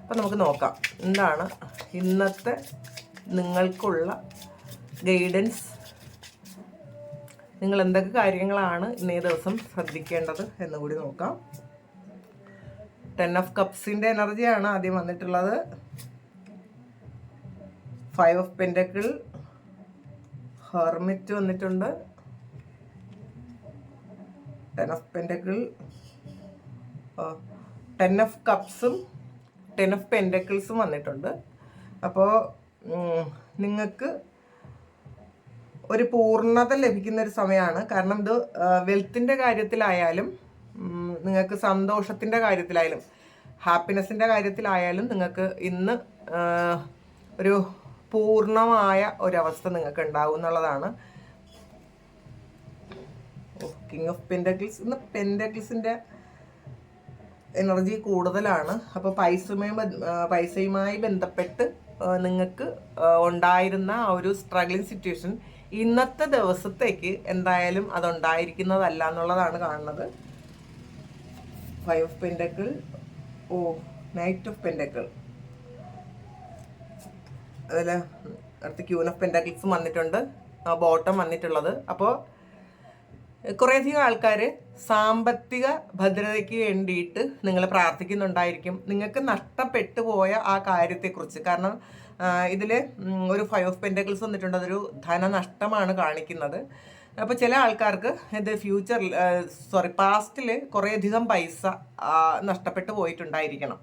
അപ്പോൾ നമുക്ക് നോക്കാം. എന്താണ് ഇന്നത്തെ നിങ്ങൾക്കുള്ള ഗൈഡൻസ് നിങ്ങൾ എന്തൊക്കെ കാര്യങ്ങളാണ് ഇന്നേ ദിവസം ശ്രദ്ധിക്കേണ്ടത് എന്ന് കൂടി നോക്കാം. ടെൻ ഓഫ് കപ്സിന്റെ എനർജിയാണ് ആദ്യം വന്നിട്ടുള്ളത്. ഫൈവ് ഓഫ് പെന്റക്കിൾ ഹെർമിറ്റ് വന്നിട്ടുണ്ട്. Ten of pentacle ten of കപ്സും ten of പെന്റക്കിൾസും വന്നിട്ടുണ്ട്. അപ്പോൾ നിങ്ങൾക്ക് ഒരു പൂർണത ലഭിക്കുന്ന ഒരു സമയമാണ് കാരണം ഇത് വെൽത്തിന്റെ കാര്യത്തിലായാലും നിങ്ങൾക്ക് സന്തോഷത്തിന്റെ കാര്യത്തിലായാലും ഹാപ്പിനെസ്സിന്റെ കാര്യത്തിലായാലും നിങ്ങൾക്ക് ഇന്ന് ഒരു പൂർണമായ ഒരവസ്ഥ നിങ്ങൾക്ക് ഉണ്ടാവും എന്നുള്ളതാണ്. കിങ് ഓഫ് പെൻഡക്കിൾസ് ഇന്ന് പെൻഡക്കിൾസിന്റെ എനർജി കൂടുതലാണ്. അപ്പോൾ പൈസയുമായി പൈസയുമായി ബന്ധപ്പെട്ട് നിങ്ങൾക്ക് ഉണ്ടായിരുന്ന ആ ഒരു സ്ട്രഗ്ലിംഗ് സിറ്റുവേഷൻ ഇന്നത്തെ ദിവസത്തേക്ക് എന്തായാലും അതുണ്ടായിരിക്കുന്നതല്ല എന്നുള്ളതാണ് കാണുന്നത്. Five of pentacle oh knight of pentacle അതല്ല അടുത്ത് ക്യൂൻ ഓഫ് പെൻഡക്കിൾസും വന്നിട്ടുണ്ട്. ബോട്ടം വന്നിട്ടുള്ളത്. അപ്പോൾ കുറേയധികം ആൾക്കാർ സാമ്പത്തിക ഭദ്രതയ്ക്ക് വേണ്ടിയിട്ട് നിങ്ങൾ പ്രാർത്ഥിക്കുന്നുണ്ടായിരിക്കും. നിങ്ങൾക്ക് നഷ്ടപ്പെട്ടു പോയ ആ കാര്യത്തെക്കുറിച്ച്. കാരണം ഇതിൽ ഒരു ഫൈവ് ഓഫ് പെന്റക്കിൾസ് വന്നിട്ടുണ്ട്. അതൊരു ധനനഷ്ടമാണ് കാണിക്കുന്നത്. അപ്പോൾ ചില ആൾക്കാർക്ക് ഇത് ഫ്യൂച്ചറിൽ സോറി പാസ്റ്റിൽ കുറേയധികം പൈസ നഷ്ടപ്പെട്ടു പോയിട്ടുണ്ടായിരിക്കണം.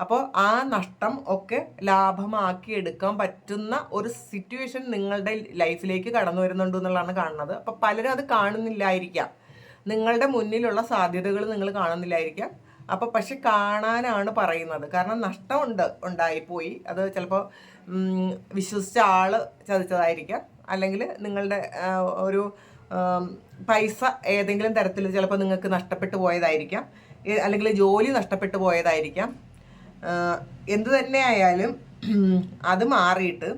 അപ്പോൾ ആ നഷ്ടം ഒക്കെ ലാഭമാക്കി എടുക്കാൻ പറ്റുന്ന ഒരു സിറ്റുവേഷൻ നിങ്ങളുടെ ലൈഫിലേക്ക് കടന്നു വരുന്നുണ്ട് എന്നുള്ളതാണ് കാണുന്നത്. അപ്പോൾ പലരും അത് കാണുന്നില്ലായിരിക്കാം. നിങ്ങളുടെ മുന്നിലുള്ള സാധ്യതകൾ നിങ്ങൾ കാണുന്നില്ലായിരിക്കാം. അപ്പോൾ പക്ഷെ കാണാനാണ് പറയുന്നത്. കാരണം നഷ്ടമുണ്ട് ഉണ്ടായിപ്പോയി. അത് ചിലപ്പോൾ വിശ്വസിച്ച ആൾ ചതിച്ചതായിരിക്കാം. അല്ലെങ്കിൽ നിങ്ങളുടെ ഒരു പൈസ ഏതെങ്കിലും തരത്തിൽ ചിലപ്പോൾ നിങ്ങൾക്ക് നഷ്ടപ്പെട്ടു പോയതായിരിക്കാം. അല്ലെങ്കിൽ ജോലി നഷ്ടപ്പെട്ടു പോയതായിരിക്കാം. എന്തു തന്നെ ആയാലും അത് മാറിയിട്ട്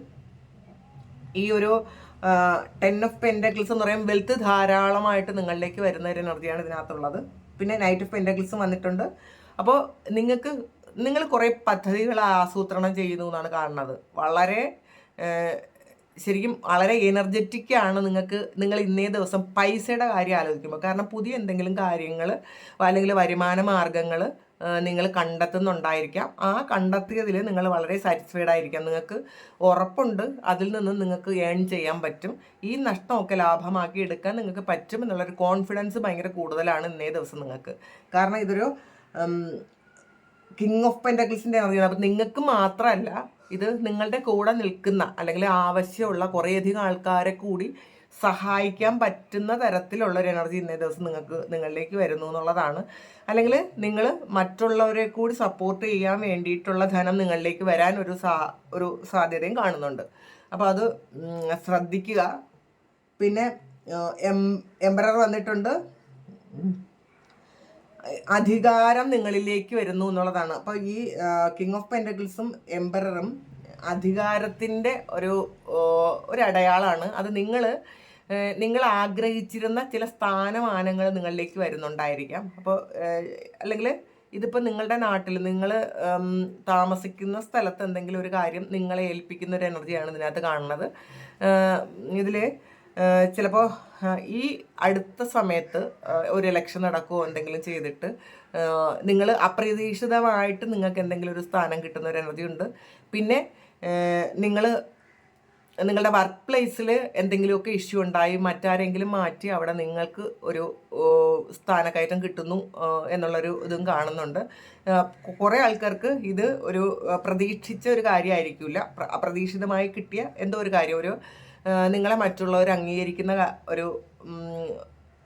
ഈ ഒരു ടെൻ ഓഫ് പെൻഡക്കിൾസ് എന്ന് പറയുമ്പോൾ വെൽത്ത് ധാരാളമായിട്ട് നിങ്ങളിലേക്ക് വരുന്ന ഒരു എനർജിയാണ് ഇതിനകത്തുള്ളത്. പിന്നെ നൈറ്റ് ഓഫ് പെൻഡക്കിൾസ് വന്നിട്ടുണ്ട്. അപ്പോൾ നിങ്ങൾക്ക് നിങ്ങൾ കുറേ പദ്ധതികൾ ആസൂത്രണം ചെയ്യുന്നു എന്നാണ് കാണുന്നത്. വളരെ ശരിക്കും വളരെ എനർജറ്റിക് ആണ് നിങ്ങൾക്ക് നിങ്ങൾ ഇന്നേ ദിവസം പൈസയുടെ കാര്യം ആലോചിക്കുമ്പോൾ. കാരണം പുതിയ എന്തെങ്കിലും കാര്യങ്ങൾ അല്ലെങ്കിൽ വരുമാന മാർഗങ്ങൾ നിങ്ങൾ കണ്ടെത്തുന്നുണ്ടായിരിക്കാം. ആ കണ്ടെത്തിയതിൽ നിങ്ങൾ വളരെ സാറ്റിസ്ഫൈഡ് ആയിരിക്കാം. നിങ്ങൾക്ക് ഉറപ്പുണ്ട്. അതിൽ നിന്ന് നിങ്ങൾക്ക് ഏൺ ചെയ്യാൻ പറ്റും. ഈ നഷ്ടമൊക്കെ ലാഭമാക്കി എടുക്കാൻ നിങ്ങൾക്ക് പറ്റും എന്നുള്ളൊരു കോൺഫിഡൻസ് ഭയങ്കര കൂടുതലാണ് ഇന്നേ ദിവസം നിങ്ങൾക്ക്. കാരണം ഇതൊരു കിങ് ഓഫ് പെൻഡക്കിൾസിന്റെ എനർജിയാണ് അപ്പം നിങ്ങൾക്ക് മാത്രമല്ല ഇത് നിങ്ങളുടെ കൂടെ നിൽക്കുന്ന അല്ലെങ്കിൽ ആവശ്യമുള്ള കുറേയധികം ആൾക്കാരെ കൂടി സഹായിക്കാൻ പറ്റുന്ന തരത്തിലുള്ള ഒരു എനർജി ഇന്നേ ദിവസം നിങ്ങൾക്ക് നിങ്ങളിലേക്ക് വരുന്നു എന്നുള്ളതാണ്. അല്ലെങ്കിൽ നിങ്ങൾ മറ്റുള്ളവരെ കൂടി സപ്പോർട്ട് ചെയ്യാൻ വേണ്ടിയിട്ടുള്ള ധനം നിങ്ങളിലേക്ക് വരാൻ ഒരു സാ ഒരു സാധ്യതയും കാണുന്നുണ്ട്. അപ്പോൾ അത് ശ്രദ്ധിക്കുക. പിന്നെ എം എംബറർ വന്നിട്ടുണ്ട്. അധികാരം നിങ്ങളിലേക്ക് വരുന്നു എന്നുള്ളതാണ്. അപ്പോൾ ഈ കിങ് ഓഫ് പെൻഡഗിൾസും എംബററും അധികാരത്തിന്റെ ഒരു ഒരു അടയാളമാണ്. അത് നിങ്ങൾ നിങ്ങൾ ആഗ്രഹിച്ചിരുന്ന ചില സ്ഥാനമാനങ്ങൾ നിങ്ങളിലേക്ക് വരുന്നുണ്ടായിരിക്കാം. അപ്പോൾ അല്ലെങ്കിൽ ഇതിപ്പോൾ നിങ്ങളുടെ നാട്ടിൽ നിങ്ങൾ താമസിക്കുന്ന സ്ഥലത്ത് എന്തെങ്കിലും ഒരു കാര്യം നിങ്ങളെ ഏൽപ്പിക്കുന്ന ഒരു എനർജിയാണ് ഇതിനകത്ത് കാണുന്നത്. ഇതിൽ ചിലപ്പോൾ ഈ അടുത്ത സമയത്ത് ഒരു ഇലക്ഷൻ നടക്കുകയോ എന്തെങ്കിലും ചെയ്തിട്ട് നിങ്ങൾ അപ്രതീക്ഷിതമായിട്ട് നിങ്ങൾക്ക് എന്തെങ്കിലും ഒരു സ്ഥാനം കിട്ടുന്ന ഒരു എനർജി ഉണ്ട്. പിന്നെ നിങ്ങൾ നിങ്ങളുടെ വർക്ക് പ്ലേസിൽ എന്തെങ്കിലുമൊക്കെ ഇഷ്യൂ ഉണ്ടായി മറ്റാരെങ്കിലും മാറ്റി അവിടെ നിങ്ങൾക്ക് ഒരു സ്ഥാനക്കയറ്റം കിട്ടുന്നു എന്നുള്ളൊരു ഇതും കാണുന്നുണ്ട്. കുറേ ആൾക്കാർക്ക് ഇത് ഒരു പ്രതീക്ഷിച്ച ഒരു കാര്യമായിരിക്കില്ല. പ്ര- അപ്രതീക്ഷിതമായി കിട്ടിയ എന്തോ ഒരു കാര്യം ഒരു നിങ്ങളെ മറ്റുള്ളവർ അംഗീകരിക്കുന്ന ഒരു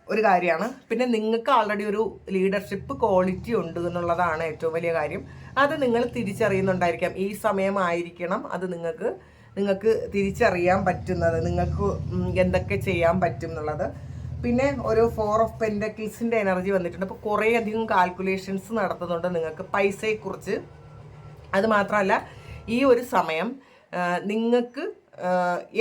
ഒരു കാര്യമാണ്. പിന്നെ നിങ്ങൾക്ക് ആൾറെഡി ഒരു ലീഡർഷിപ്പ് ക്വാളിറ്റി ഉണ്ട് എന്നുള്ളതാണ് ഏറ്റവും വലിയ കാര്യം. അത് നിങ്ങൾ തിരിച്ചറിയുന്നുണ്ടായിരിക്കാം. ഈ സമയമായിരിക്കണം അത് നിങ്ങൾക്ക് നിങ്ങൾക്ക് തിരിച്ചറിയാൻ പറ്റുന്നത് നിങ്ങൾക്ക് എന്തൊക്കെ ചെയ്യാൻ പറ്റും എന്നുള്ളത്. പിന്നെ ഒരു ഫോർ ഓഫ് പെൻഡക്കിൾസിന്റെ എനർജി വന്നിട്ടുണ്ട്. അപ്പോൾ കുറേ അധികം കാൽക്കുലേഷൻസ് നടത്തുന്നുണ്ട് നിങ്ങൾക്ക് പൈസയെക്കുറിച്ച്. അത് മാത്രമല്ല ഈ ഒരു സമയം നിങ്ങൾക്ക്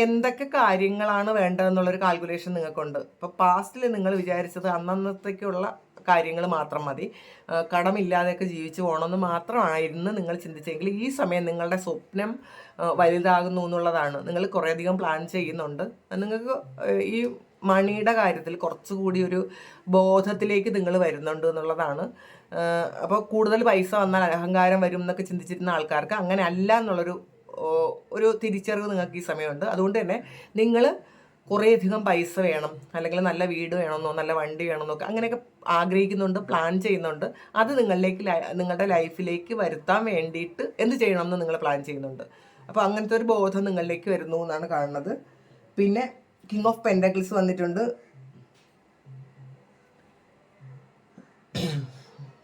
എന്തൊക്കെ കാര്യങ്ങളാണ് വേണ്ടതെന്നുള്ളൊരു കാൽക്കുലേഷൻ നിങ്ങൾക്കുണ്ട്. ഇപ്പോൾ പാസ്റ്റിൽ നിങ്ങൾ വിചാരിച്ചത് അന്നന്നത്തേക്കുള്ള കാര്യങ്ങൾ മാത്രം മതി. കടമില്ലാതെയൊക്കെ ജീവിച്ചു പോകണമെന്ന് മാത്രമായിരുന്നു നിങ്ങൾ ചിന്തിച്ചെങ്കിൽ ഈ സമയം നിങ്ങളുടെ സ്വപ്നം വലുതാകുന്നു എന്നുള്ളതാണ്. നിങ്ങൾ കുറേയധികം പ്ലാൻ ചെയ്യുന്നുണ്ട്. നിങ്ങൾക്ക് ഈ മണിയുടെ കാര്യത്തിൽ കുറച്ചുകൂടി ഒരു ബോധത്തിലേക്ക് നിങ്ങൾ വരുന്നുണ്ട് എന്നുള്ളതാണ്. അപ്പോൾ കൂടുതൽ പൈസ വന്നാൽ അഹങ്കാരം വരും എന്നൊക്കെ ചിന്തിച്ചിരുന്ന ആൾക്കാർക്ക് അങ്ങനെ അല്ല എന്നുള്ളൊരു ഒരു തിരിച്ചറിവ് നിങ്ങൾക്ക് ഈ സമയമുണ്ട്. അതുകൊണ്ട് തന്നെ നിങ്ങൾ കുറേയധികം പൈസ വേണം അല്ലെങ്കിൽ നല്ല വീട് വേണമെന്നോ നല്ല വണ്ടി വേണമെന്നോ അങ്ങനെയൊക്കെ ആഗ്രഹിക്കുന്നുണ്ട് പ്ലാൻ ചെയ്യുന്നുണ്ട്. അത് നിങ്ങളിലേക്ക് നിങ്ങളുടെ ലൈഫിലേക്ക് വരുത്താൻ വേണ്ടിയിട്ട് എന്ത് ചെയ്യണമെന്ന് നിങ്ങൾ പ്ലാൻ ചെയ്യുന്നുണ്ട്. അപ്പോൾ അങ്ങനത്തെ ഒരു ബോധം നിങ്ങളിലേക്ക് വരുന്നു എന്നാണ് കാണുന്നത്. പിന്നെ കിങ് ഓഫ് പെൻഡക്കിൾസ് വന്നിട്ടുണ്ട്.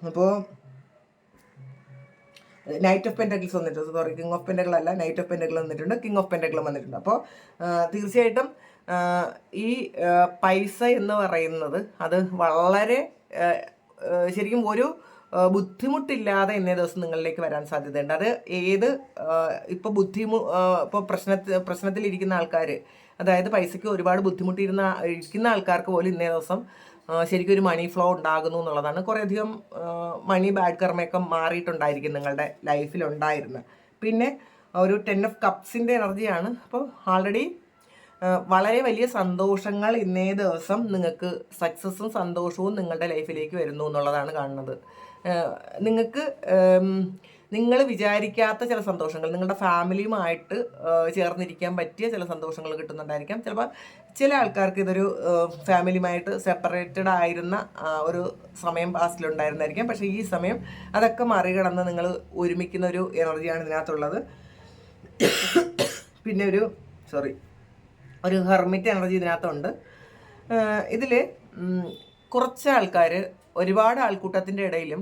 അപ്പോൾ നൈറ്റ് ഓഫ് പെൻഡക്കിൾസ് വന്നിട്ടുണ്ട്. സോറി കിങ് ഓഫ് പെൻഡക്കിൾ അല്ല നൈറ്റ് ഓഫ് പെൻഡക്കിൾ വന്നിട്ടുണ്ട്. കിങ് ഓഫ് പെൻഡക്കിൾ വന്നിട്ടുണ്ട്. അപ്പോൾ തീർച്ചയായിട്ടും ഈ പൈസ എന്ന് പറയുന്നത് അത് വളരെ ശരിക്കും ഒരു ബുദ്ധിമുട്ടില്ലാതെ ഇന്നേ ദിവസം നിങ്ങളിലേക്ക് വരാൻ സാധ്യതയുണ്ട്. അത് ഏത് ഇപ്പോൾ ബുദ്ധിമു ഇപ്പോൾ പ്രശ്നത്തിൽ പ്രശ്നത്തിലിരിക്കുന്ന ആൾക്കാർ അതായത് പൈസയ്ക്ക് ഒരുപാട് ബുദ്ധിമുട്ടിയിരുന്ന ഇരിക്കുന്ന ആൾക്കാർക്ക് പോലും ഇന്നേ ദിവസം ശരിക്കും ഒരു മണി ഫ്ലോ ഉണ്ടാകുന്നു എന്നുള്ളതാണ്. കുറേയധികം മണി ബാഡ് കർമ്മയൊക്കെ മാറിയിട്ടുണ്ടായിരിക്കും നിങ്ങളുടെ ലൈഫിൽ ഉണ്ടായിരുന്നത് പിന്നെ ഒരു ടെൻ ഓഫ് കപ്സിന്റെ എനർജിയാണ് അപ്പോൾ ആൾറെഡി വളരെ വലിയ സന്തോഷങ്ങൾ ഇന്നേ ദിവസം നിങ്ങൾക്ക് സക്സസ്സും സന്തോഷവും നിങ്ങളുടെ ലൈഫിലേക്ക് വരുന്നു എന്നുള്ളതാണ് കാണുന്നത്. നിങ്ങൾക്ക് നിങ്ങൾ വിചാരിക്കാത്ത ചില സന്തോഷങ്ങൾ നിങ്ങളുടെ ഫാമിലിയുമായിട്ട് ചേർന്നിരിക്കാൻ പറ്റിയ ചില സന്തോഷങ്ങൾ കിട്ടുന്നുണ്ടായിരിക്കാം. ചിലപ്പോൾ ചില ആൾക്കാർക്ക് ഇതൊരു ഫാമിലിയുമായിട്ട് സെപ്പറേറ്റഡ് ആയിരുന്ന ഒരു സമയം പാസ്റ്റിലുണ്ടായിരുന്നായിരിക്കാം പക്ഷേ ഈ സമയം അതൊക്കെ മറികടന്ന് നിങ്ങൾ ഒരുമിക്കുന്ന ഒരു എനർജിയാണ് ഇതിനകത്തുള്ളത്. പിന്നെ ഒരു സോറി ഒരു ഹെർമിറ്റ് എനർജി ഇതിനകത്തുണ്ട്. ഇതിൽ കുറച്ച് ആൾക്കാർ ഒരുപാട് ആൾക്കൂട്ടത്തിന്റെ ഇടയിലും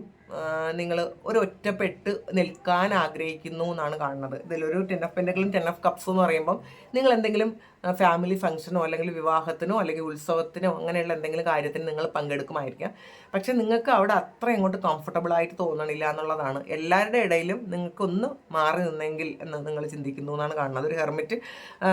നിങ്ങൾ ഒരു ഒറ്റപ്പെട്ട് നിൽക്കാൻ ആഗ്രഹിക്കുന്നു എന്നാണ് കാണുന്നത്. ഇതിലൊരു ടെൻ ഓഫ് പെൻഡകളും ടെൻ ഓഫ് കപ്സ് എന്ന് പറയുമ്പം നിങ്ങൾ എന്തെങ്കിലും ഫാമിലി ഫംഗ്ഷനോ അല്ലെങ്കിൽ വിവാഹത്തിനോ അല്ലെങ്കിൽ ഉത്സവത്തിനോ അങ്ങനെയുള്ള എന്തെങ്കിലും കാര്യത്തിന് നിങ്ങൾ പങ്കെടുക്കുമായിരിക്കാം. പക്ഷെ നിങ്ങൾക്ക് അവിടെ അത്ര ഇങ്ങോട്ട് കംഫർട്ടബിൾ ആയിട്ട് തോന്നണില്ല എന്നുള്ളതാണ്. എല്ലാവരുടെ ഇടയിലും നിങ്ങൾക്കൊന്ന് മാറി നിന്നെങ്കിൽ എന്ന് നിങ്ങൾ ചിന്തിക്കുന്നു എന്നാണ് കാണുന്നത്. ഒരു ഹെർമിറ്റ്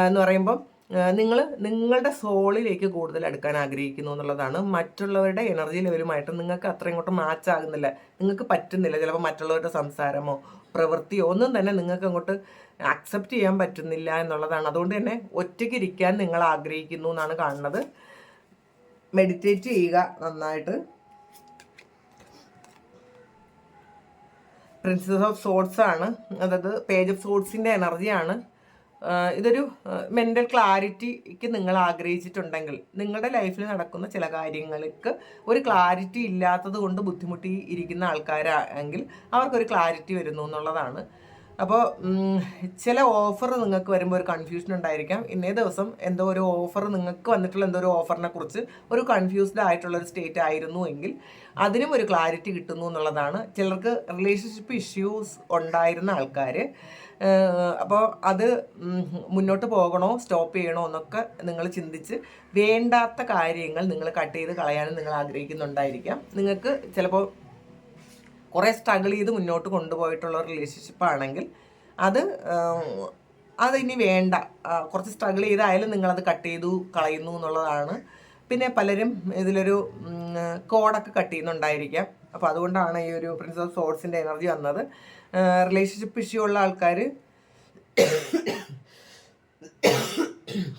എന്ന് പറയുമ്പം നിങ്ങൾ നിങ്ങളുടെ സോളിലേക്ക് കൂടുതൽ എടുക്കാൻ ആഗ്രഹിക്കുന്നു എന്നുള്ളതാണ്. മറ്റുള്ളവരുടെ എനർജി ലെവലുമായിട്ട് നിങ്ങൾക്ക് അത്ര ഇങ്ങോട്ട് മാച്ച് ആകുന്നില്ല. നിങ്ങൾക്ക് പറ്റുന്നില്ല. ചിലപ്പോൾ മറ്റുള്ളവരുടെ സംസാരമോ പ്രവൃത്തിയോ ഒന്നും തന്നെ നിങ്ങൾക്ക് അങ്ങോട്ട് അക്സെപ്റ്റ് ചെയ്യാൻ പറ്റുന്നില്ല എന്നുള്ളതാണ്. അതുകൊണ്ട് തന്നെ ഒറ്റയ്ക്ക് ഇരിക്കാൻ നിങ്ങൾ ആഗ്രഹിക്കുന്നു എന്നാണ് കാണുന്നത്. മെഡിറ്റേറ്റ് ചെയ്യുക നന്നായിട്ട്. പ്രിൻസസ് ഓഫ് സോട്സ് ആണ്. അതായത് പേജ് ഓഫ് സോട്സിന്റെ എനർജിയാണ് ഇതൊരു മെന്റൽ ക്ലാരിറ്റിക്ക് നിങ്ങൾ ആഗ്രഹിച്ചിട്ടുണ്ടെങ്കിൽ നിങ്ങളുടെ ലൈഫിൽ നടക്കുന്ന ചില കാര്യങ്ങൾക്ക് ഒരു ക്ലാരിറ്റി ഇല്ലാത്തത് കൊണ്ട് ബുദ്ധിമുട്ടി ഇരിക്കുന്ന ആൾക്കാരാണെങ്കിൽ അവർക്കൊരു ക്ലാരിറ്റി വരുന്നു എന്നുള്ളതാണ് അപ്പോൾ ചില ഓഫർ നിങ്ങൾക്ക് വരുമ്പോൾ ഒരു കൺഫ്യൂഷൻ ഉണ്ടായിരിക്കാം. ഇന്നേ ദിവസം എന്തോ ഒരു ഓഫർ നിങ്ങൾക്ക് വന്നിട്ടുള്ള എന്തോ ഒരു ഓഫറിനെ കുറിച്ച് ഒരു കൺഫ്യൂസ്ഡ് ആയിട്ടുള്ള ഒരു സ്റ്റേറ്റ് ആയിരുന്നു എങ്കിൽ അതിനും ഒരു ക്ലാരിറ്റി കിട്ടുന്നു എന്നുള്ളതാണ്. ചിലർക്ക് റിലേഷൻഷിപ്പ് ഇഷ്യൂസ് ഉണ്ടായിരുന്ന ആൾക്കാർ അപ്പോൾ അത് മുന്നോട്ട് പോകണോ സ്റ്റോപ്പ് ചെയ്യണോ എന്നൊക്കെ നിങ്ങൾ ചിന്തിച്ച് വേണ്ടാത്ത കാര്യങ്ങൾ നിങ്ങൾ കട്ട് ചെയ്ത് കളയാനും നിങ്ങൾ ആഗ്രഹിക്കുന്നുണ്ടായിരിക്കാം. നിങ്ങൾക്ക് ചിലപ്പോൾ കുറേ സ്ട്രഗിൾ ചെയ്ത് മുന്നോട്ട് കൊണ്ടുപോയിട്ടുള്ള റിലേഷൻഷിപ്പ് ആണെങ്കിൽ അത് അതിനി വേണ്ട. കുറച്ച് സ്ട്രഗിൾ ചെയ്തായാലും നിങ്ങളത് കട്ട് ചെയ്തു കളയുന്നു എന്നുള്ളതാണ്. പിന്നെ പലരും ഇതിലൊരു കോഡൊക്കെ കട്ട് ചെയ്യുന്നുണ്ടായിരിക്കാം. അപ്പോൾ അതുകൊണ്ടാണ് ഈ ഒരു പ്രിൻസ് ഓഫ് സോഡ്സിന്റെ എനർജി വന്നത്. റിലേഷൻഷിപ്പ് ഇഷ്യൂ ഉള്ള ആൾക്കാർ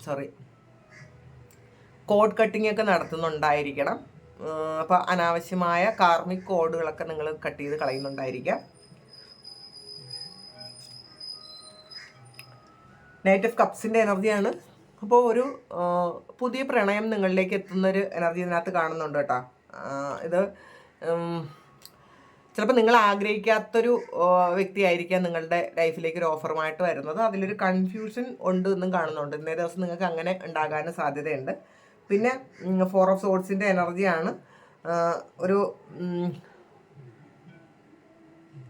സോറി കോഡ് കട്ടിംഗ് ഒക്കെ നടത്തുന്നുണ്ടായിരിക്കണം. അപ്പോൾ അനാവശ്യമായ കാർമിക് കോഡുകളൊക്കെ നിങ്ങൾ കട്ട് ചെയ്ത് കളയുന്നുണ്ടായിരിക്കാം. നൈറ്റ് ഓഫ് കപ്സിന്റെ എനർജിയാണ് അപ്പോൾ ഒരു പുതിയ പ്രണയം നിങ്ങളിലേക്ക് എത്തുന്നൊരു എനർജി ഇതിനകത്ത് കാണുന്നുണ്ട് കേട്ടോ. ഇത് ചിലപ്പോൾ നിങ്ങൾ ആഗ്രഹിക്കാത്തൊരു വ്യക്തിയായിരിക്കാം നിങ്ങളുടെ ലൈഫിലേക്ക് ഒരു ഓഫറുമായിട്ട് വരുന്നത്. അതിലൊരു കൺഫ്യൂഷൻ ഉണ്ട് എന്നും കാണുന്നുണ്ട്. ഇന്നേ ദിവസം നിങ്ങൾക്ക് അങ്ങനെ ഉണ്ടാകാനും സാധ്യതയുണ്ട്. പിന്നെ ഫോർ ഓഫ് സോഡ്സിന്റെ എനർജിയാണ് ഒരു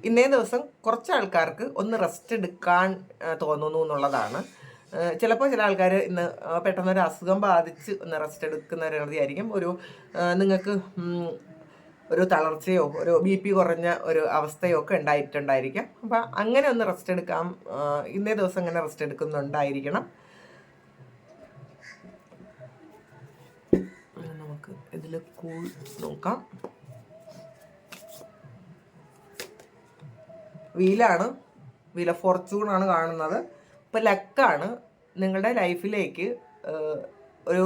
ഇന്നേ ദിവസം കുറച്ച് ആൾക്കാർക്ക് ഒന്ന് റെസ്റ്റ് എടുക്കാൻ തോന്നുന്നു എന്നുള്ളതാണ്. ചിലപ്പോൾ ചില ആൾക്കാർ ഇന്ന് പെട്ടെന്ന് ഒരു അസുഖം ബാധിച്ച് ഒന്ന് റെസ്റ്റ് എടുക്കുന്ന ഒരു എനർജി ആയിരിക്കും. ഒരു നിങ്ങൾക്ക് ഒരു തളർച്ചയോ ഒരു ബി പി കുറഞ്ഞ ഒരു അവസ്ഥയോ ഒക്കെ ഉണ്ടായിട്ടുണ്ടായിരിക്കാം. അപ്പം അങ്ങനെ ഒന്ന് റെസ്റ്റ് എടുക്കാം ഇന്നേ ദിവസം അങ്ങനെ റെസ്റ്റ് എടുക്കുന്നുണ്ടായിരിക്കണം നമുക്ക് ഇതിൽ കൂൾ നോക്കാം. വീലാണ്. വില ഫോർച്യൂണാണ് കാണുന്നത്. ഇപ്പോൾ ലക്കാണ് നിങ്ങളുടെ ലൈഫിലേക്ക് ഒരു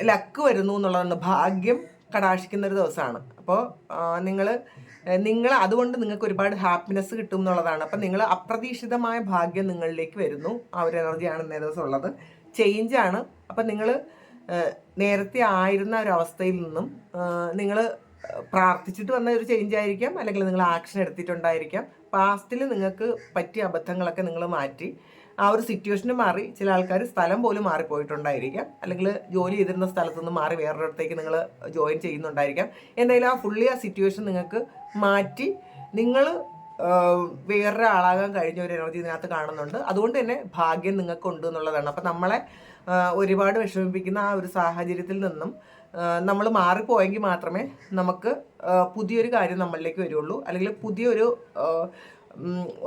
ലക്ക് വരുന്നു എന്നുള്ളതാണ് ഭാഗ്യം കടാക്ഷിക്കുന്ന ഒരു ദിവസമാണ്. അപ്പോൾ നിങ്ങൾ നിങ്ങൾ അതുകൊണ്ട് നിങ്ങൾക്ക് ഒരുപാട് ഹാപ്പിനെസ് കിട്ടും എന്നുള്ളതാണ്. അപ്പം നിങ്ങൾ അപ്രതീക്ഷിതമായ ഭാഗ്യം നിങ്ങളിലേക്ക് വരുന്നു. ആ ഒരു എനർജിയാണ് ഇന്നേ ദിവസം ഉള്ളത്. ചേഞ്ചാണ് അപ്പം നിങ്ങൾ നേരത്തെ ആയിരുന്ന ഒരു അവസ്ഥയിൽ നിന്നും നിങ്ങൾ പ്രാർത്ഥിച്ചിട്ട് വന്ന ഒരു ചേഞ്ച് ആയിരിക്കാം അല്ലെങ്കിൽ നിങ്ങൾ ആക്ഷൻ എടുത്തിട്ടുണ്ടായിരിക്കാം. പാസ്റ്റിൽ നിങ്ങൾക്ക് പറ്റിയ അബദ്ധങ്ങളൊക്കെ നിങ്ങൾ മാറ്റി ആ ഒരു സിറ്റുവേഷൻ മാറി ചില ആൾക്കാർ സ്ഥലം പോലും മാറിപ്പോയിട്ടുണ്ടായിരിക്കാം. അല്ലെങ്കിൽ ജോലി ചെയ്തിരുന്ന സ്ഥലത്തു നിന്ന് മാറി വേറൊരിടത്തേക്ക് നിങ്ങൾ ജോയിൻ ചെയ്യുന്നുണ്ടായിരിക്കാം. എന്തായാലും ആ ഫുള്ളി ആ സിറ്റുവേഷൻ നിങ്ങൾക്ക് മാറ്റി നിങ്ങൾ വേറൊരാളാകാൻ കഴിഞ്ഞ ഒരു എനർജി ഇതിനകത്ത് കാണുന്നുണ്ട്. അതുകൊണ്ട് തന്നെ ഭാഗ്യം നിങ്ങൾക്കുണ്ട് എന്നുള്ളതാണ്. അപ്പം നമ്മളെ ഒരുപാട് വിഷമിപ്പിക്കുന്ന ആ ഒരു സാഹചര്യത്തിൽ നിന്നും നമ്മൾ മാറിപ്പോയെങ്കിൽ മാത്രമേ നമുക്ക് പുതിയൊരു കാര്യം നമ്മളിലേക്ക് വരുള്ളൂ. അല്ലെങ്കിൽ പുതിയൊരു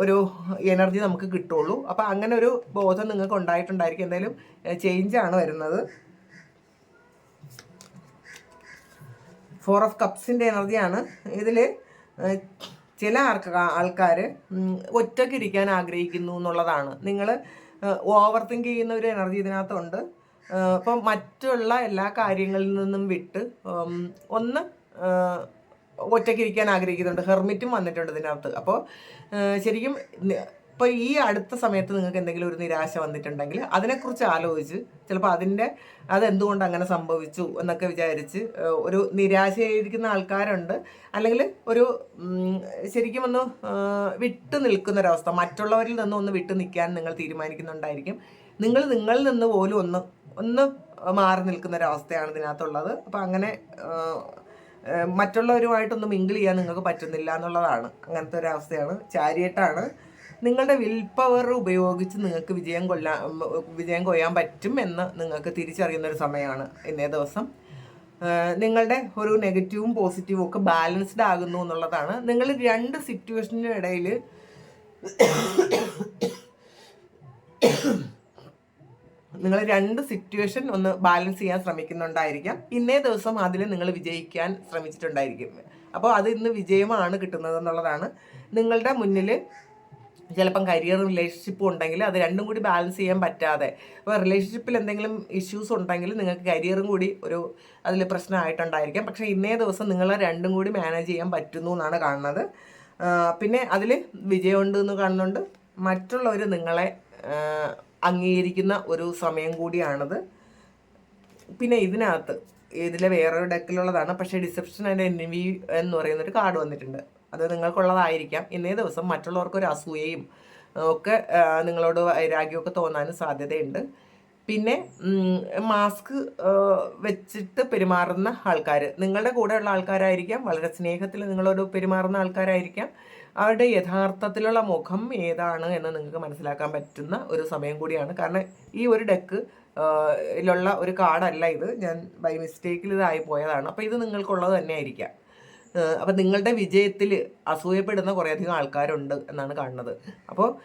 ഒരു എനർജി നമുക്ക് കിട്ടുള്ളൂ. അപ്പം അങ്ങനെ ഒരു ബോധം നിങ്ങൾക്ക് ഉണ്ടായിട്ടുണ്ടായിരിക്കും. എന്തായാലും ചേഞ്ച് ആണ് വരുന്നത്. ഫോർ ഓഫ് കപ്സിന്റെ എനർജിയാണ് ഇതിൽ ചില ആൾക്കാർ ഇരിക്കാൻ ആഗ്രഹിക്കുന്നു എന്നുള്ളതാണ്. നിങ്ങൾ ഓവർ തിങ്ക് ചെയ്യുന്ന ഒരു എനർജി ഇതിനകത്തുണ്ട്. അപ്പം മറ്റുള്ള എല്ലാ കാര്യങ്ങളിൽ നിന്നും വിട്ട് ഒന്ന് ഒറ്റയ്ക്കിരിക്കാൻ ആഗ്രഹിക്കുന്നുണ്ട്. ഹെർമിറ്റും വന്നിട്ടുണ്ട് ഇതിനകത്ത്. അപ്പോൾ ശരിക്കും ഇപ്പോൾ ഈ അടുത്ത സമയത്ത് നിങ്ങൾക്ക് എന്തെങ്കിലും ഒരു നിരാശ വന്നിട്ടുണ്ടെങ്കിൽ അതിനെക്കുറിച്ച് ആലോചിച്ച് ചിലപ്പോൾ അതിന്റെ അതെന്തുകൊണ്ട് അങ്ങനെ സംഭവിച്ചു എന്നൊക്കെ വിചാരിച്ച് ഒരു നിരാശയായിരിക്കുന്ന ആൾക്കാരുണ്ട്. അല്ലെങ്കിൽ ഒരു ശരിക്കും ഒന്ന് വിട്ടു നിൽക്കുന്ന ഒരവസ്ഥ മറ്റുള്ളവരിൽ നിന്നും ഒന്ന് വിട്ടു നിൽക്കാൻ നിങ്ങൾ തീരുമാനിക്കുന്നുണ്ടായിരിക്കും. നിങ്ങൾ നിങ്ങളിൽ നിന്ന് പോലും ഒന്ന് ഒന്ന് മാറി നിൽക്കുന്ന ഒരവസ്ഥയാണ് ഇതിനകത്തുള്ളത്. അപ്പോൾ അങ്ങനെ മറ്റുള്ളവരുമായിട്ടൊന്നും മിങ്കിൾ ചെയ്യാൻ നിങ്ങൾക്ക് പറ്റുന്നില്ല എന്നുള്ളതാണ് അങ്ങനത്തെ ഒരു അവസ്ഥയാണ് ചാരിയട്ടാണ്. നിങ്ങളുടെ വിൽ പവർ ഉപയോഗിച്ച് നിങ്ങൾക്ക് വിജയം കൊല്ലാൻ വിജയം കൊയ്യാൻ പറ്റും എന്ന് നിങ്ങൾക്ക് തിരിച്ചറിയുന്ന ഒരു സമയമാണ് ഇന്നേ ദിവസം. നിങ്ങളുടെ ഒരു നെഗറ്റീവും പോസിറ്റീവും ഒക്കെ ബാലൻസ്ഡ് ആകുന്നു എന്നുള്ളതാണ്. നിങ്ങൾ രണ്ട് സിറ്റുവേഷനും ഇടയിൽ നിങ്ങൾ രണ്ട് സിറ്റുവേഷൻ ഒന്ന് ബാലൻസ് ചെയ്യാൻ ശ്രമിക്കുന്നുണ്ടായിരിക്കാം. ഇന്നേ ദിവസം അതിൽ നിങ്ങൾ വിജയിക്കാൻ ശ്രമിച്ചിട്ടുണ്ടായിരിക്കും. അപ്പോൾ അത് ഇന്ന് വിജയമാണ് കിട്ടുന്നത് എന്നുള്ളതാണ്. നിങ്ങളുടെ മുന്നിൽ ചിലപ്പം കരിയറും റിലേഷൻഷിപ്പും ഉണ്ടെങ്കിൽ അത് രണ്ടും കൂടി ബാലൻസ് ചെയ്യാൻ പറ്റാതെ. അപ്പോൾ റിലേഷൻഷിപ്പിൽ എന്തെങ്കിലും ഇഷ്യൂസ് ഉണ്ടെങ്കിൽ നിങ്ങൾക്ക് കരിയറും കൂടി ഒരു അതിൽ പ്രശ്നമായിട്ടുണ്ടായിരിക്കാം. പക്ഷേ ഇന്നേ ദിവസം നിങ്ങളെ രണ്ടും കൂടി മാനേജ് ചെയ്യാൻ പറ്റുന്നു എന്നാണ് കാണുന്നത്. പിന്നെ അതിൽ വിജയമുണ്ട് എന്ന് കാണുന്നുണ്ട്. മറ്റുള്ളവർ നിങ്ങളെ അംഗീകരിക്കുന്ന ഒരു സമയം കൂടിയാണത്. പിന്നെ ഇതിനകത്ത് ഇതിലെ വേറൊരു ഡെക്കിലുള്ളതാണ്. പക്ഷേ ഡിസെപ്ഷൻ ആൻഡ് എനിവി എന്ന് പറയുന്നൊരു കാർഡ് വന്നിട്ടുണ്ട്. അത് നിങ്ങൾക്കുള്ളതായിരിക്കാം. ഇന്നേ ദിവസം മറ്റുള്ളവർക്ക് ഒരു അസൂയയും ഒക്കെ നിങ്ങളോട് വൈരാഗ്യമൊക്കെ തോന്നാനും സാധ്യതയുണ്ട്. പിന്നെ മാസ്ക് വെച്ചിട്ട് പെരുമാറുന്ന ആൾക്കാർ നിങ്ങളുടെ കൂടെയുള്ള ആൾക്കാരായിരിക്കാം. വളരെ സ്നേഹത്തിൽ നിങ്ങളോട് പെരുമാറുന്ന ആൾക്കാരായിരിക്കാം. അവരുടെ യഥാർത്ഥത്തിലുള്ള മുഖം ഏതാണ് എന്ന് നിങ്ങൾക്ക് മനസ്സിലാക്കാൻ പറ്റുന്ന ഒരു സമയം കൂടിയാണ്. കാരണം ഈ ഒരു ഡെക്ക് ിലുള്ള ഒരു കാർഡല്ല ഇത്. ഞാൻ ബൈ മിസ്റ്റേക്കിൽ ഇതായി പോയതാണ്. അപ്പോൾ ഇത് നിങ്ങൾക്കുള്ളത് തന്നെ ആയിരിക്കാം അപ്പം നിങ്ങളുടെ വിജയത്തിൽ അസൂയപ്പെടുന്ന കുറേയധികം ആൾക്കാരുണ്ട് എന്നാണ് കാണുന്നത്. അപ്പോൾ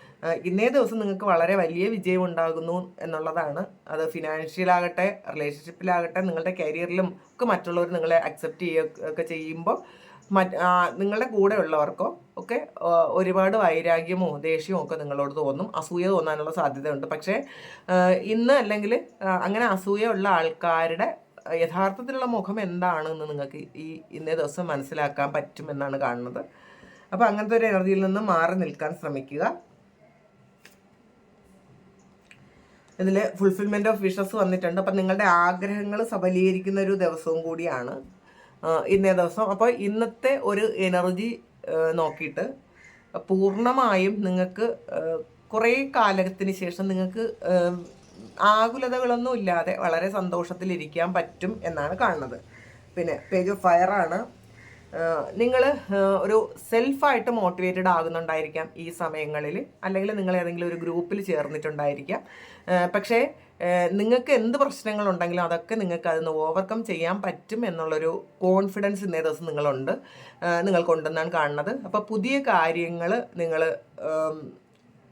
ഇന്നേ ദിവസം നിങ്ങൾക്ക് വളരെ വലിയ വിജയം ഉണ്ടാകുന്നു എന്നുള്ളതാണ്. അത് ഫിനാൻഷ്യലാകട്ടെ റിലേഷൻഷിപ്പിലാകട്ടെ നിങ്ങളുടെ കരിയറിലും ഒക്കെ മറ്റുള്ളവർ നിങ്ങളെ അക്സെപ്റ്റ് ചെയ്യുക ഒക്കെ ചെയ്യുമ്പോൾ മറ്റ് നിങ്ങളുടെ കൂടെ ഉള്ളവർക്കോ ഒക്കെ ഒരുപാട് വൈരാഗ്യമോ ദേഷ്യമോ ഒക്കെ നിങ്ങളോട് തോന്നും. അസൂയ തോന്നാനുള്ള സാധ്യതയുണ്ട്. പക്ഷേ ഇന്ന് അല്ലെങ്കിൽ അങ്ങനെ അസൂയ ഉള്ള ആൾക്കാരുടെ യഥാർത്ഥത്തിലുള്ള മുഖം എന്താണെന്ന് നിങ്ങൾക്ക് ഈ ഇന്നേ ദിവസം മനസ്സിലാക്കാൻ പറ്റുമെന്നാണ് കാണുന്നത്. അപ്പോൾ അങ്ങനത്തെ ഒരു എനർജിയിൽ നിന്ന് മാറി നിൽക്കാൻ ശ്രമിക്കുക. ഇതിൽ ഫുൾഫിൽമെന്റ് ഓഫ് വിഷസ് വന്നിട്ടുണ്ട്. അപ്പം നിങ്ങളുടെ ആഗ്രഹങ്ങൾ സഫലീകരിക്കുന്ന ഒരു ദിവസവും കൂടിയാണ് ഇന്നേ ദിവസം. അപ്പോൾ ഇന്നത്തെ ഒരു എനർജി നോക്കിയിട്ട് പൂർണമായും നിങ്ങൾക്ക് കുറേ കാലത്തിന് ശേഷം നിങ്ങൾക്ക് ആകുലതകളൊന്നും ഇല്ലാതെ വളരെ സന്തോഷത്തിലിരിക്കാൻ പറ്റും എന്നാണ് കാണുന്നത്. പിന്നെ പേജ് ഓഫ് ഫയറാണ് നിങ്ങൾ ഒരു സെൽഫായിട്ട് മോട്ടിവേറ്റഡ് ആകുന്നുണ്ടായിരിക്കാം ഈ സമയങ്ങളിൽ. അല്ലെങ്കിൽ നിങ്ങൾ ഏതെങ്കിലും ഒരു ഗ്രൂപ്പിൽ ചേർന്നിട്ടുണ്ടായിരിക്കാം. പക്ഷേ നിങ്ങൾക്ക് എന്ത് പ്രശ്നങ്ങളുണ്ടെങ്കിലും അതൊക്കെ നിങ്ങൾക്ക് അതിന് ഓവർകം ചെയ്യാൻ പറ്റും എന്നുള്ളൊരു കോൺഫിഡൻസ് ഇന്നേ ദിവസം നിങ്ങളുണ്ട്. നിങ്ങൾക്കുണ്ടെന്നാണ് കാണുന്നത്. അപ്പോൾ പുതിയ കാര്യങ്ങൾ നിങ്ങൾ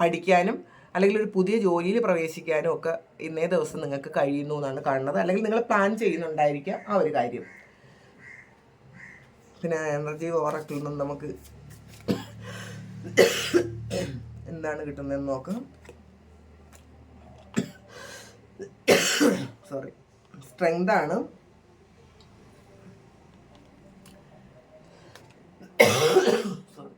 പഠിക്കാനും അല്ലെങ്കിൽ ഒരു പുതിയ ജോലിയിൽ പ്രവേശിക്കാനും ഒക്കെ ഇന്നേ ദിവസം നിങ്ങൾക്ക് കഴിയുന്നു എന്നാണ് കാണുന്നത്. അല്ലെങ്കിൽ നിങ്ങൾ പ്ലാൻ ചെയ്യുന്നുണ്ടായിരിക്കാം ആ ഒരു കാര്യം. പിന്നെ എനർജി ഓറക്കിൽ നിന്ന് നമുക്ക് എന്താണ് കിട്ടുന്നതെന്ന് നോക്കാം. സോറി സ്ട്രെങ്ത് ആണ് Sorry.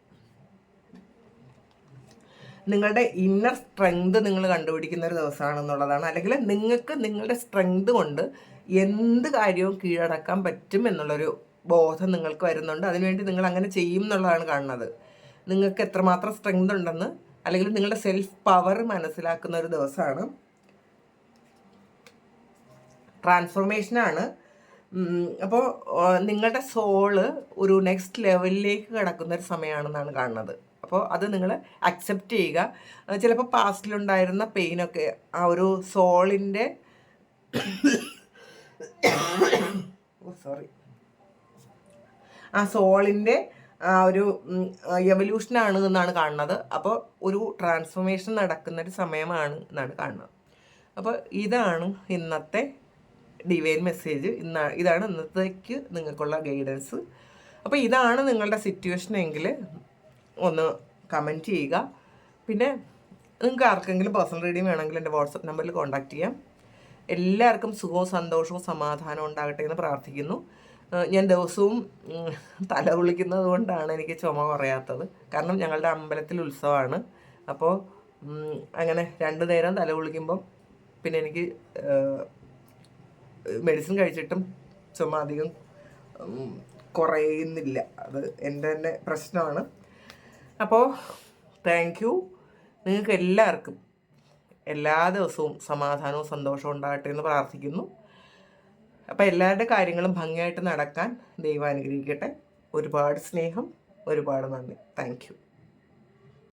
നിങ്ങളുടെ ഇന്നർ സ്ട്രെങ്ത് നിങ്ങൾ കണ്ടുപിടിക്കുന്ന ഒരു ദിവസമാണെന്നുള്ളതാണ്. അല്ലെങ്കിൽ നിങ്ങൾക്ക് നിങ്ങളുടെ സ്ട്രെങ്ത് കൊണ്ട് എന്ത് കാര്യവും കീഴടക്കാൻ പറ്റും എന്നുള്ളൊരു ബോധം നിങ്ങൾക്ക് വരുന്നുണ്ട്. അതിനുവേണ്ടി നിങ്ങൾ അങ്ങനെ ചെയ്യും എന്നുള്ളതാണ് കാണുന്നത്. നിങ്ങൾക്ക് എത്രമാത്രം സ്ട്രെങ്ത് ഉണ്ടെന്ന് അല്ലെങ്കിൽ നിങ്ങളുടെ സെൽഫ് പവർ മനസ്സിലാക്കുന്ന ഒരു ദിവസമാണ്. ട്രാൻസ്ഫോർമേഷനാണ് അപ്പോൾ നിങ്ങളുടെ സോൾ ഒരു നെക്സ്റ്റ് ലെവലിലേക്ക് കിടക്കുന്ന ഒരു സമയമാണെന്നാണ് കാണുന്നത്. അപ്പോൾ അത് നിങ്ങൾ അക്സെപ്റ്റ് ചെയ്യുക. ചിലപ്പോൾ പാസ്റ്റിലുണ്ടായിരുന്ന പെയിനൊക്കെ ആ ഒരു സോളിന്റെ സോറി ആ സോളിന്റെ ആ ഒരു എവല്യൂഷനാണ് എന്നാണ് കാണുന്നത്. അപ്പോൾ ഒരു ട്രാൻസ്ഫോർമേഷൻ നടക്കുന്ന ഒരു സമയമാണ് എന്നാണ് കാണുന്നത്. അപ്പോൾ ഇതാണ് ഇന്നത്തെ ഡിവൈൻ മെസ്സേജ് ഇന്നാ ഇതാണ് ഇന്നത്തേക്ക് നിങ്ങൾക്കുള്ള ഗൈഡൻസ് അപ്പോൾ ഇതാണ് നിങ്ങളുടെ സിറ്റുവേഷൻ എങ്കിൽ ഒന്ന് കമന്റ് ചെയ്യുക. പിന്നെ നിങ്ങൾക്ക് ആർക്കെങ്കിലും പേഴ്സണൽ റീഡിങ് വേണമെങ്കിൽ എന്റെ വാട്സപ്പ് നമ്പറിൽ കോൺടാക്റ്റ് ചെയ്യാം. എല്ലാവർക്കും സുഖവും സന്തോഷവും സമാധാനവും ഉണ്ടാകട്ടെ എന്ന് പ്രാർത്ഥിക്കുന്നു. ഞാൻ ദിവസവും തല കുളിക്കുന്നത് കൊണ്ടാണ് എനിക്ക് ചുമ കുറയാത്തത്. കാരണം ഞങ്ങളുടെ അമ്പലത്തിൽ ഉത്സവമാണ്. അപ്പോൾ അങ്ങനെ രണ്ടു നേരം തല കുളിക്കുമ്പം പിന്നെ എനിക്ക് മെഡിസിൻ കഴിച്ചിട്ടും ചുമ അധികം കുറയുന്നില്ല. അത് എന്റെ തന്നെ പ്രശ്നമാണ്. അപ്പോൾ താങ്ക് യു നിങ്ങൾക്ക് എല്ലാവർക്കും എല്ലാ ദിവസവും സമാധാനവും സന്തോഷവും ഉണ്ടാകട്ടെ എന്ന് പ്രാർത്ഥിക്കുന്നു. അപ്പോൾ എല്ലാവരുടെ കാര്യങ്ങളും ഭംഗിയായിട്ട് നടക്കാൻ ദൈവം അനുഗ്രഹിക്കട്ടെ. ഒരുപാട് സ്നേഹം ഒരുപാട് നന്ദി. താങ്ക്